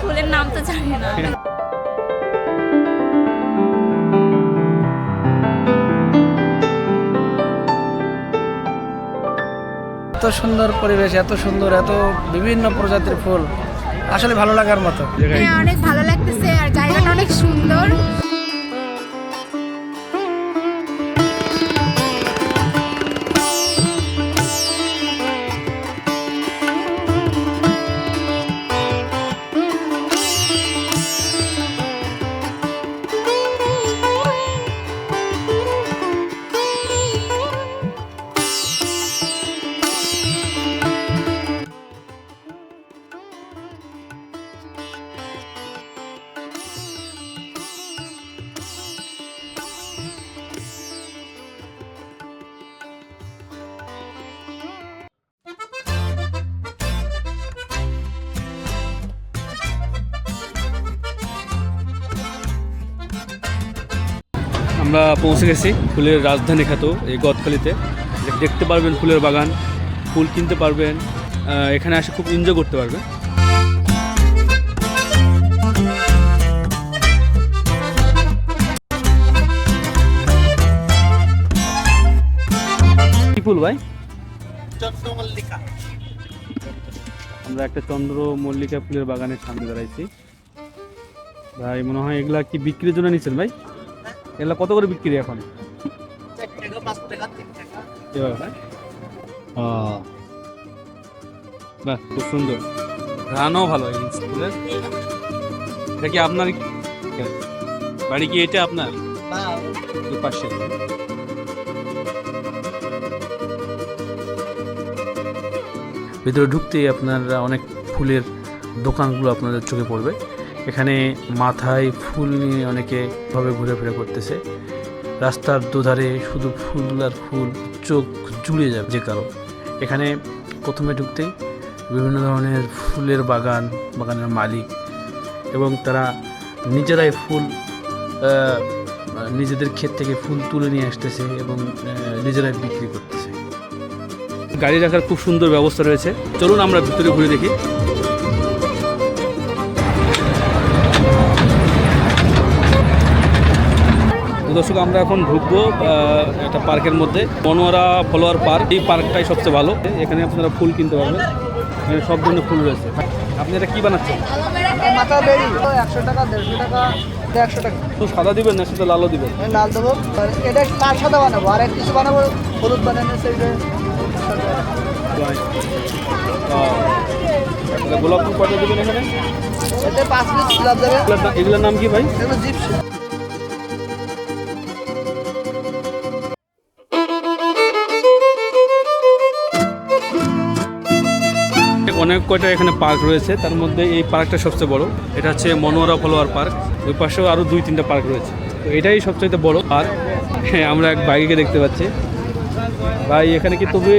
ফুলের নাম তো জানি না। এত সুন্দর পরিবেশ এত সুন্দর এত বিভিন্ন প্রজাতির ফুল। আসলে ভালো লাগার মতো। হ্যাঁ অনেক ভালো লাগতেছে আর জায়গাটা অনেক সুন্দর। আমরা পৌঁছে গেছি ফুলের রাজধানী খ্যাত এই গদখালিতে। দেখতে পারবেন ফুলের বাগান ফুল কিনতে পারবেন এখানে এসে খুব এনজয় করতে পারবেন। কি ফুল ভাই? আমরা একটা চন্দ্র মল্লিকা ফুলের বাগানের সামনে দাঁড়াইছি। ভাই মনে হয় এগুলা কি বিক্রির জন্য নিচ্ছেন ভাই? এগুলা কত করে বিক্রি এখন? বাহ, খুব সুন্দর। রানও ভালো ফুলের এটা কি আপনার বাড়ি কি এটা আপনার? পাশে। ভিতরে ঢুকতেই আপনারা অনেক ফুলের দোকানগুলো আপনাদের চোখে পড়বে। এখানে মাথায় ফুল নিয়ে অনেকে ভাবে ঘুরে ফিরে করতেছে। রাস্তার দুধারে শুধু ফুল আর ফুল, চোখ জুড়ে যাবে যে কারও। এখানে প্রথমে ঢুকতেই বিভিন্ন ধরনের ফুলের বাগান, বাগানের মালিক এবং তারা নিজেরাই ফুল নিজেদের ক্ষেত থেকে ফুল তুলে নিয়ে আসতেছে এবং নিজেরাই বিক্রি করতেছে। গাড়ি রাখার খুব সুন্দর ব্যবস্থা রয়েছে। চলুন আমরা ভিতরে ঘুরে দেখি। দর্শক আমরা এখন ঢুকবো একটা পার্কের মধ্যে। মনোয়ারা ফলোয়ার পার্ক এই পার্কটাই সবচেয়ে ভালো। এখানে আপনারা ফুল কিনতে পারবেন। এখানে সব ধরনের ফুল রয়েছে। আপনি এটা কি বানাচ্ছেন? মাথা বেরি। একশো টাকা দেড়শো টাকা একশো টাকা। তো সাদা দিবেন না সাথে লালও দিবেন? লাল দেবো। এটা কার সাদা বানাবো। আর এক কিছু বানাবো হলুদ বানানো সেইটা গোলাপ ফুল কটা দেবেন এখানে। এতে পাঁচ পিস গোলাপ দেবে। এগুলোর নাম- এগুলোর নাম কি ভাই? এগুলো জিপসি। অনেক কয়টা এখানে পার্ক রয়েছে? তার মধ্যে এই পার্কটা সবচেয়ে বড়। এটা হচ্ছে মনোহরা ফলোয়ার পার্ক। ওই পাশেও আরও দুই, তিনটা পার্ক রয়েছে। তো এটাই সবচেয়ে বড়। পার্ক হ্যাঁ আমরা এক বাইকে দেখতে পাচ্ছি। ভাই, এখানে কি তবে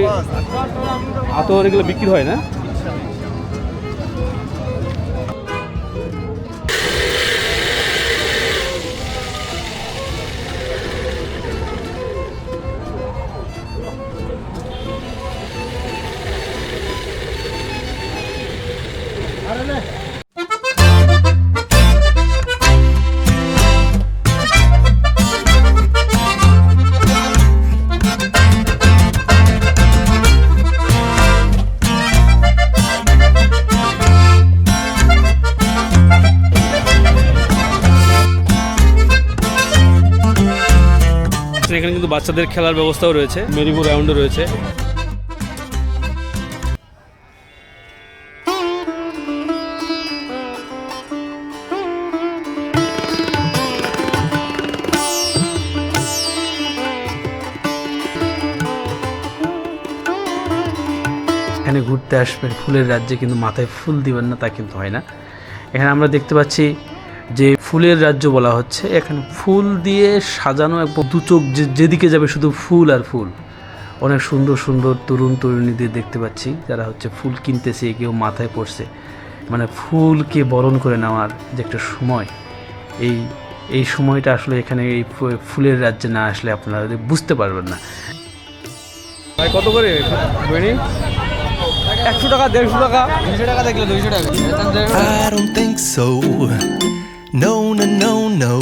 আতর এগুলো বিক্রি হয় না? বাচ্চাদের খেলার ব্যবস্থাও রয়েছে মেরিগো রাউন্ডও রয়েছে। এখানে ঘুরতে আসবেন, ফুলের রাজ্যে কিন্তু মাথায় ফুল দিবেন না, তা কিন্তু হয় না। এখানে আমরা দেখতে পাচ্ছি যে ফুলের রাজ্য বলা হচ্ছে এখানে ফুল দিয়ে সাজানো একদম দু চোখ যেদিকে যাবে শুধু ফুল আর ফুল। অনেক সুন্দর সুন্দর তরুণ তরুণীদের দেখতে পাচ্ছি যারা হচ্ছে ফুল কিনতেছে কেউ মাথায় পড়ছে। মানে ফুলকে বরণ করে নেওয়ার যে একটা সময় এই এই সময়টা আসলে এখানে এই ফুলের রাজ্যে না আসলে আপনারা বুঝতে পারবেন না। কত করে? একশো টাকা দেড়শো টাকা। দুশো টাকা দেখলে দুইশো টাকা। No, no, no, no.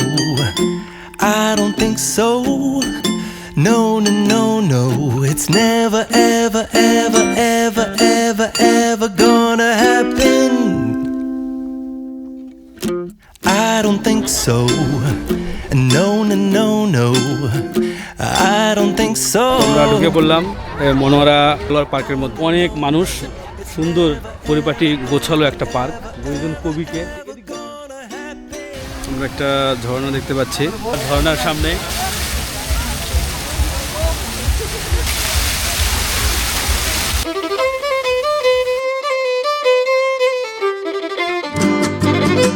I don't think so. No, no, no, no. It's never, ever, ever, ever, ever, ever gonna happen. I don't think so. No, no, no, no. I don't think so. আমরা ঢুকে. পড়লাম মনোহরা পার্কের মধ্যে অনেক মানুষ সুন্দর পরিপাটি গোছালো একটা পার্ক দুইজন কবিকে একটা ঝর্ণা দেখতে পাচ্ছি। ঝর্ণার সামনে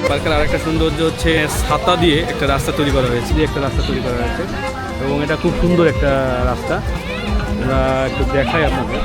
পার্কের আরেকটা সৌন্দর্য হচ্ছে ছাতা দিয়ে একটা রাস্তা তৈরি করা হয়েছে একটা রাস্তা তৈরি করা হয়েছে। এবং এটা খুব সুন্দর একটা রাস্তা। আমরা একটু দেখাই আপনাদের।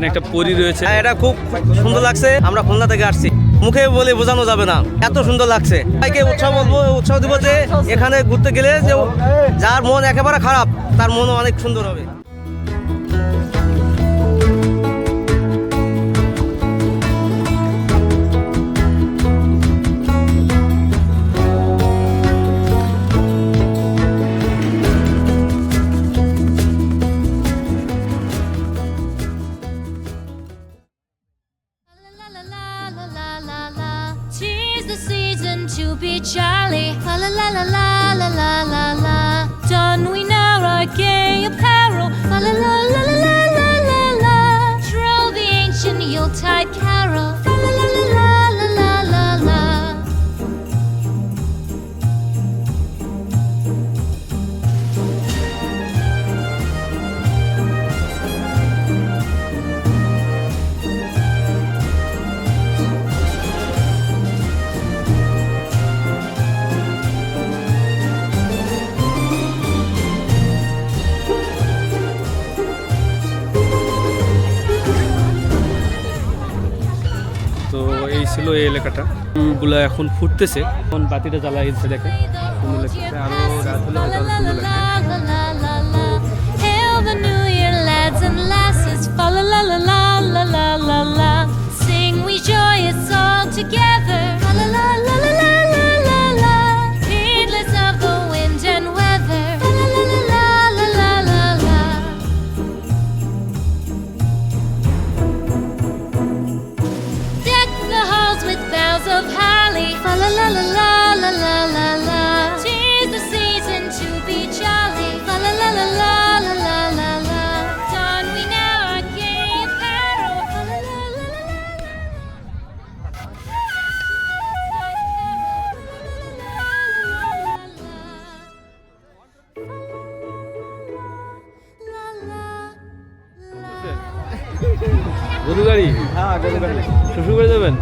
এখানে একটা পরি রয়েছে। হ্যাঁ, এটা খুব সুন্দর লাগছে। আমরা খুলনা থেকে আসছি। মুখে বলে বোঝানো যাবে না। এত সুন্দর লাগছে। সবাইকে উৎসাহ বলব উৎসাহ দিব যে এখানে ঘুরতে গেলে যে যার মন একেবারে খারাপ তার মনও অনেক সুন্দর হবে। Season to be jolly. La la la la la la la la la. Don we now our gay apparel. La la la la la la la la la. Troll the ancient Yuletide carol. তো এই ছিল এই এলাকাটা। গুলো এখন ফুটতেছে। এখন বাতিটা জ্বালা গেছে দেখে। together. শ্বশুর বাড়ি যাবেন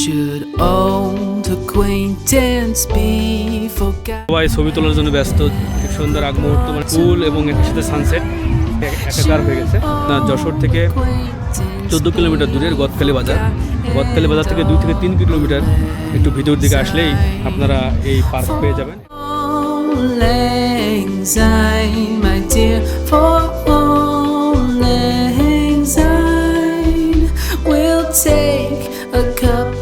Should old acquaintance be forgot? সবাই ছবি তোলার জন্য ব্যস্ত এক সুন্দর আগ মুহূর্ত মানে ফুল এবং একই সাথে সানসেট একাকার হয়ে গেছে। না যশোর থেকে চোদ্দ কিলোমিটার দূরের গদখালি বাজার। গদখালি বাজার থেকে দুই থেকে তিন কিলোমিটার। একটু ভিতর দিকে আসলেই আপনারা এই পার্ক পেয়ে যাবেন। take a cup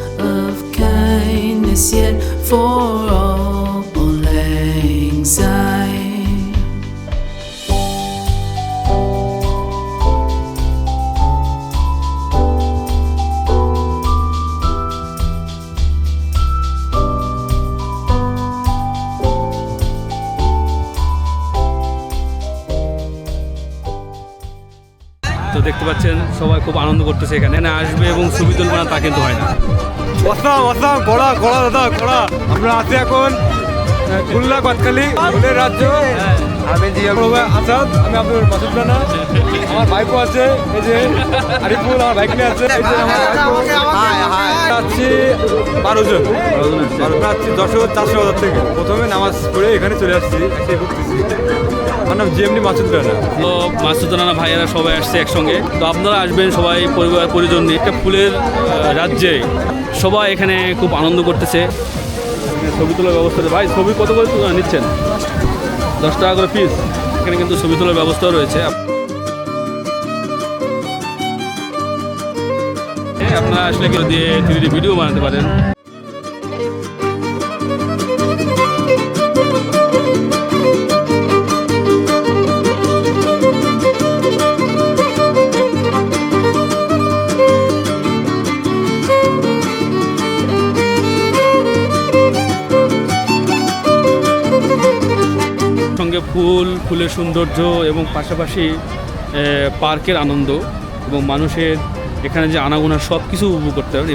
kindness yet for all syne. তো দেখতে পাচ্ছেন, সবাই খুব আনন্দ করতেছে এখানে আসবে এবং তুলবে না, তা কিন্তু হয় না অসাম অসাম কড়া কড়া দাদা কড়া আমরা আছি এখন খুলনা কতকালি ফুলের রাজ্য। আমি জি আসাদ, আমি আপনার মাসুদ রানা আমার বাইকও আছে, এই যে আরিফুল, আমার বাইক নিয়ে আছে আছি বারো জন। বারো জন আছি দশশো চারশো হাজার থেকে। প্রথমে নামাজ পড়ে এখানে চলে আসছি, এসে ঘুরতেছি আমার নাম জিএমডি মাসুদ রানা। তো মাসুদ ভাইয়েরা সবাই আসছে একসঙ্গে। তো আপনারা আসবেন সবাই, পরিবার, পরিজন নিয়ে। একটা ফুলের রাজ্যে সবাই এখানে খুব আনন্দ করতেছে। ছবি তোলার ব্যবস্থা। ভাই, ছবি কত করে নিচ্ছেন? দশ টাকা করে পিস এখানে কিন্তু ছবি তোলার ব্যবস্থাও রয়েছে। আপনারা আসলে কেউ দিয়ে থ্রি ভিডিও বানাতে পারেন। সঙ্গে ফুল, ফুলের সৌন্দর্য এবং পাশাপাশি পার্কের আনন্দ এবং মানুষের এখানে যে আনাগোনা সব কিছু উপভোগ করতে হবে।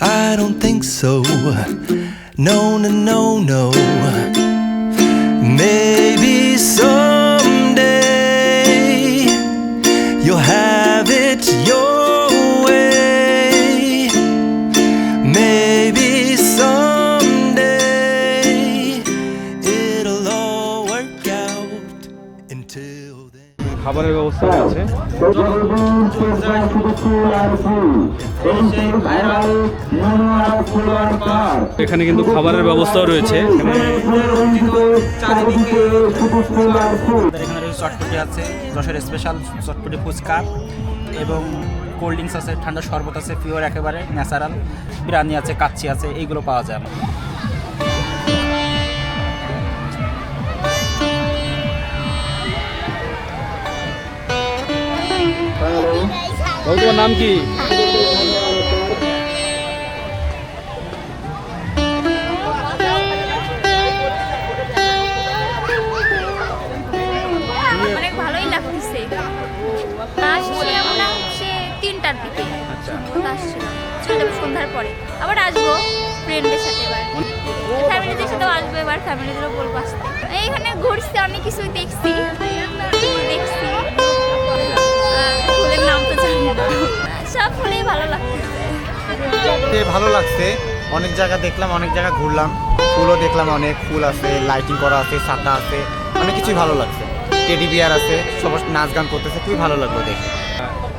I don't think so. No, no, no, no. Maybe someday you'll have it your way. Maybe someday it'll all work out. Until then. খাবারের ব্যবস্থা রয়েছে এখানে কিন্তু খাবারের ব্যবস্থাও রয়েছে। এখানে রয়েছে চটপটি আছে যশোর স্পেশাল চটপটি ফুচকা এবং কোল্ড ড্রিঙ্কস আছে ঠান্ডা শরবত আছে পিওর একেবারে ন্যাচারাল বিরিয়ানি আছে কাচ্চি আছে এইগুলো পাওয়া যায় আমার তোমার নাম কি? তো আসছিলাম চলে সন্ধ্যার পরে। আবার আসব ফ্রেন্ডের সাথে এবার। ফ্যামিলিদের সাথেও আসব এবার ফ্যামিলিদেরও বলব আসতে। এইখানে ঘুরছি, অনেক কিছুই দেখছি। দেখছি। ফুলের নাম তো জানি না। সব ফুলেই ভালো লাগতেছে ভালো লাগছে। অনেক জায়গা দেখলাম, অনেক জায়গা ঘুরলাম। ফুলও দেখলাম অনেক, ফুল আছে লাইটিং করা আছে, ছাতা আছে। অনেক কিছুই ভালো লাগছে। টেডি বিয়ার আছে সবার নাচ গান করতেছে, খুবই ভালো লাগল দেখে।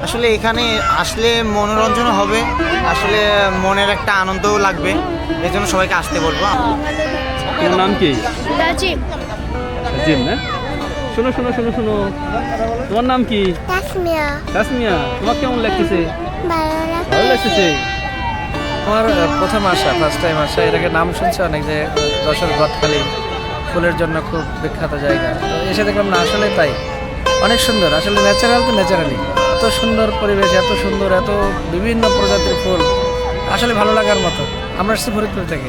আসলে এখানে আসলে মনোরঞ্জনও হবে আসলে মনের একটা আনন্দও লাগবে এই জন্য সবাইকে আসতে বলব। তোমার নাম কি? রাজীব। না? শোনো শোনো শোনো শোনো। তোমার নাম কি? তাসমিয়া। তাসমিয়া তোমার কেমন লাগতেছে? ভালো লাগতেছে। আমার প্রথম আসা ফার্স্ট টাইম আসা এর আগে নাম শুনছি অনেক যে যশোর গদখালি ফুলের জন্য খুব বিখ্যাত জায়গা। তো এসে দেখলাম না আসলে তাই। অনেক সুন্দর আসলে ন্যাচারাল তো ন্যাচারালি এত সুন্দর পরিবেশ, এত সুন্দর, এত বিভিন্ন প্রজাতির ফুল। আসলে ভালো লাগার মতো। আমরা আসছি ফরিদপুর থেকে।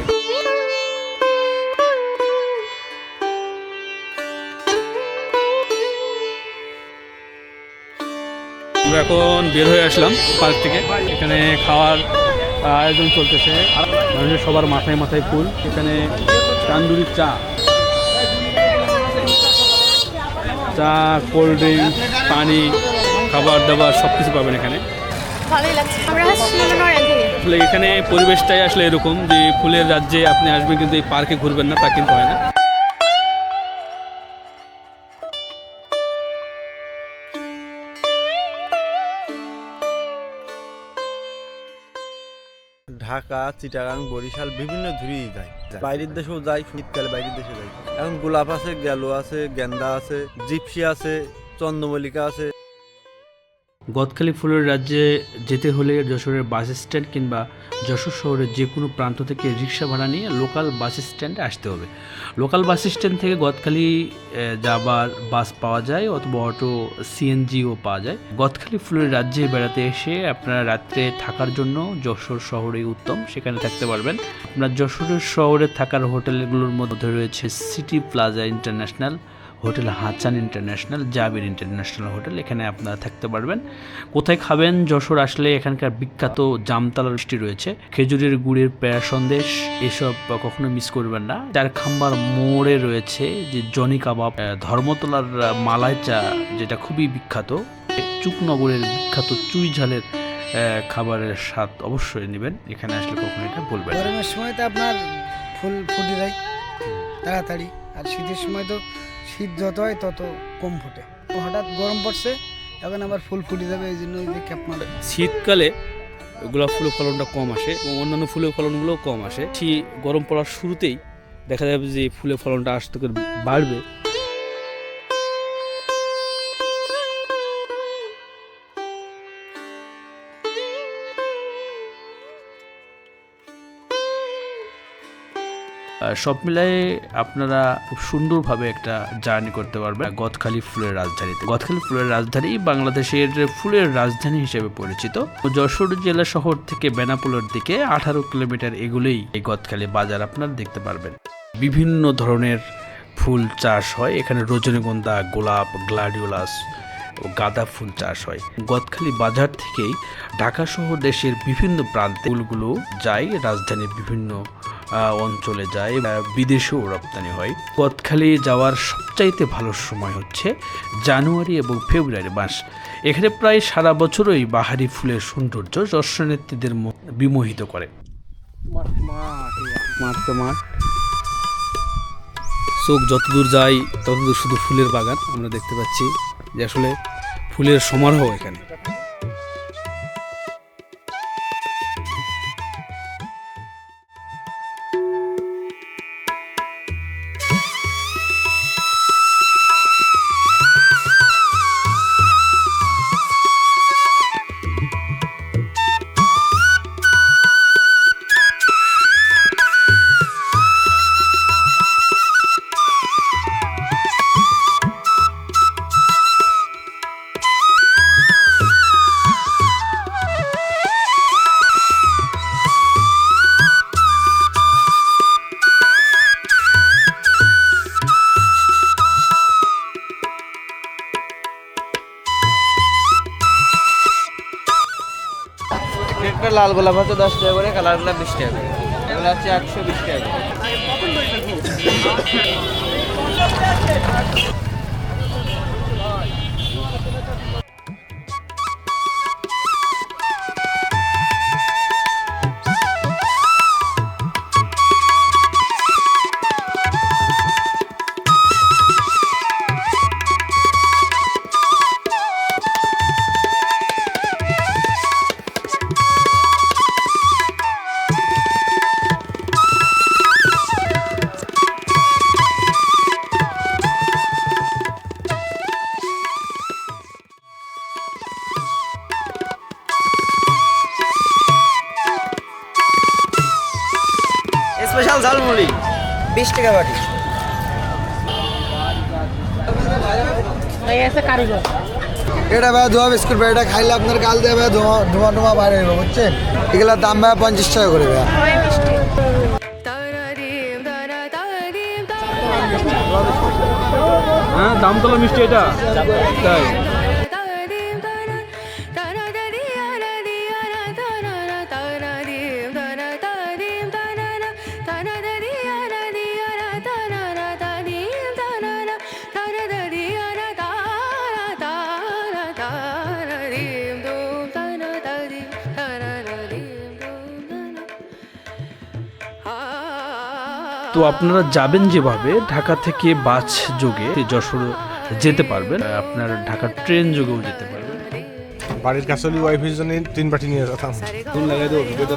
আমরা এখন বের হয়ে আসলাম পার্ক থেকে। এখানে খাওয়ার আয়োজন চলতেছে। মানুষের সবার মাথায় মাথায় ফুল। এখানে তান্দুরি চা। চা, কোল্ড ড্রিঙ্ক পানি। খাবার দাবার সব কিছু পাবেন এখানে। ভালোই লাগছে। আমরা আসলে এখানে পরিবেশটাই আসলে এরকম যে ফুলের রাজ্যে আপনি আসবেন কিন্তু এই পার্কে ঘুরবেন না তা কিন্তু হয় না। ঢাকা চিটাগাং বরিশাল বিভিন্ন ধুরেই যায়। বাইরের দেশেও যাই শীতকালে বাইরের দেশে যাই। এখন গোলাপ আছে গেলো আছে গেন্দা আছে জিপসি আছে চন্দ্রমল্লিকা আছে। গদখালি ফুলের রাজ্যে যেতে হলে যশোরের বাস স্ট্যান্ড কিংবা যশোর শহরের যে কোনো প্রান্ত থেকে রিক্সা ভাড়া নিয়ে লোকাল বাস স্ট্যান্ডে আসতে হবে। লোকাল বাস স্ট্যান্ড থেকে গদখালি যাবার বাস পাওয়া যায় অথবা অটো, সিএনজিও পাওয়া যায়। গদখালি ফুলের রাজ্যে বেড়াতে এসে আপনারা রাত্রে থাকার জন্য যশোর শহরেই উত্তম, সেখানে থাকতে পারবেন। আপনার যশোরের শহরে থাকার হোটেলগুলোর মধ্যে রয়েছে City Plaza International hotel Hasan International, Jabir International hotel, এখানে আপনারা থাকতে পারবেন। কোথায় খাবেন? যশোর আসলে এখানকার বিখ্যাত জামতলা মিষ্টি রয়েছে। খেজুরের গুড়ের প্যারা সন্দেশ, এসব কখনো মিস করবেন না। চার খাম্বার মোড়ে রয়েছে যে জনি কাবাব ধর্মতলার মালাই চা, যেটা খুবই বিখ্যাত। চুকনগরের বিখ্যাত চুই ঝালের খাবারের স্বাদ অবশ্যই নেবেন। এখানে আসলে কখনো এটা বলবেন গরমের সময় তো আপনার ফুল ফুটে যায়, তাড়াতাড়ি। আর শীতের সময় তো শীত যত হয় তত কম ফুটে। হঠাৎ গরম পড়ছে, এখন আবার ফুল ফুটে যাবে, এই জন্য ক্যাপ মারে। শীতকালে গোলাপ ফুলের ফলনটা কম আসে এবং অন্যান্য ফুলের ফলনগুলোও কম আসে। শীত গরম পড়ার শুরুতেই দেখা যাবে যে ফুলের ফলনটা আসতে বাড়বে। সব মিলাই আপনারা খুব সুন্দরভাবে একটা জার্নি করতে পারবেন। গদখালি ফুলের রাজধানীতে। গদখালি ফুলের রাজধানী বাংলাদেশের ফুলের রাজধানী হিসেবে পরিচিত। যশোর জেলা শহর থেকে বেনাপোলের দিকে আঠারো কিলোমিটার এগুলোই এই গদখালি বাজার আপনারা দেখতে পারবেন। বিভিন্ন ধরনের ফুল চাষ হয়। এখানে রজনীগন্ধা, গোলাপ, গ্লাডিওলাস ও গাঁদা ফুল চাষ হয়। গদখালি বাজার থেকেই ঢাকা সহ দেশের বিভিন্ন প্রান্তে ফুলগুলো যায়। রাজধানীর বিভিন্ন অঞ্চলে যায় বিদেশেও রপ্তানি হয়। গদখালি যাওয়ার সবচাইতে ভালো সময় হচ্ছে জানুয়ারি এবং ফেব্রুয়ারি মাস। এখানে প্রায় সারা বছরই বাহারি ফুলের সৌন্দর্য দর্শনার্থীদের বিমোহিত করে। চোখ যতদূর যায় ততদূর শুধু ফুলের বাগান আমরা দেখতে পাচ্ছি যে আসলে ফুলের সমারোহ এখানে। লাল গোলাপ হচ্ছে দশ টাকা করে কালার গোলাপ বিশ টাকা করে। এগুলো হচ্ছে একশো বিশ টাকা করে। এটা ভাই ধোয়া বিস্কুট ভাই এটা খাইলে আপনার গাল দিয়ে ভাই ধোঁয়া ধোঁয়া ধোঁয়া বাইরে হইব বুঝছেন? এগুলোর দাম ভাই পঞ্চাশ টাকা করে ভাই। হ্যাঁ দামতলা মিষ্টি এটা। তাই। তো আপনারা যাবেন যেভাবে ঢাকা থেকে বাস যোগে যশোর যেতে পারবেন আপনার ঢাকা ট্রেন যোগেও যেতে পারবেন। বাড়ির কাছলি ওয়াইফের জন্য তিন বাটি নিয়ে যেতাম। ফোন লাগাই দেবো? ভিডিওটা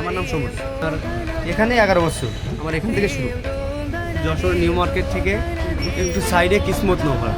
আমার নাম সমর। আর এখানে এগারো বছর। আমার এখান থেকে শুরু। যশোর নিউ মার্কেট থেকে একটু সাইডে কিসমত নৌকা।